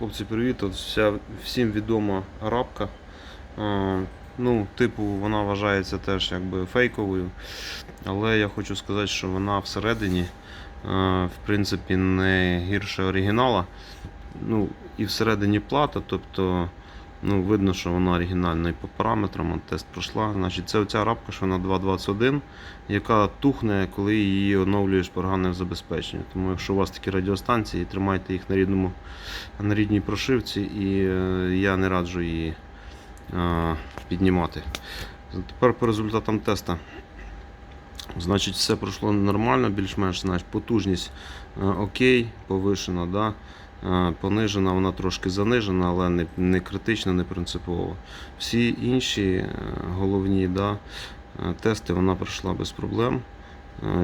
Хлопці, привіт. От вся, всім відома рабка. Ну, типу, вона вважається теж якби фейковою. Але я хочу сказати, що вона всередині, в принципі, не гірше оригінала. Ну, і всередині плата, тобто ну, видно, що вона оригінальна і по параметрам, тест пройшла. Значить, це оця рабка, що вона 2.21, яка тухне, коли її оновлюєш програмне забезпечення. Тому якщо у вас такі радіостанції, тримайте їх на рідному на рідній прошивці, і е, я не раджу її е, піднімати. Тепер по результатам теста. Значить, все пройшло нормально, більш-менш значить, потужність е, окей, повишена, да? Е, понижена, вона трошки занижена, але не, не критично, не принципово. Всі інші е, головні да, е, тести вона пройшла без проблем.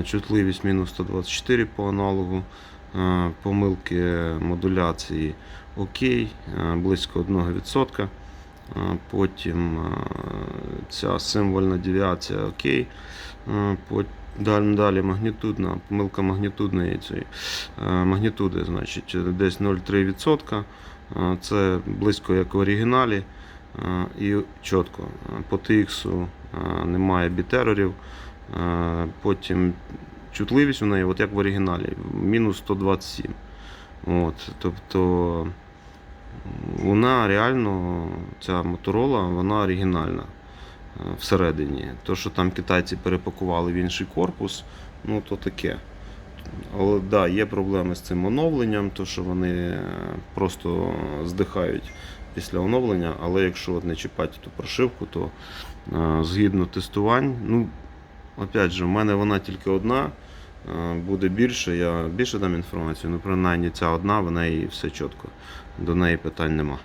Чутливість мінус 124 по аналогу, помилки модуляції окей, близько 1%. Е, Потім ця символьна девіація окей. Далі, далі магнітудна, помилка магнітудної цієї магнітуди, значить, десь 0,3%. Е, Це близько як в оригіналі. І чітко. По TX немає бітерорів. Потім чутливість у неї, от як в оригіналі, мінус 127. От, тобто вона реально, ця моторола, вона оригінальна всередині. То, що там китайці перепакували в інший корпус, ну то таке. Але да, є проблеми з цим оновленням, то що вони е, просто здихають після оновлення, але якщо от не чіпати ту прошивку, то е, згідно тестувань, ну, опять же, в мене вона тільки одна. е, Буде більше, я більше дам інформацію, ну принаймні ця одна, в неї все чітко. До неї питань нема.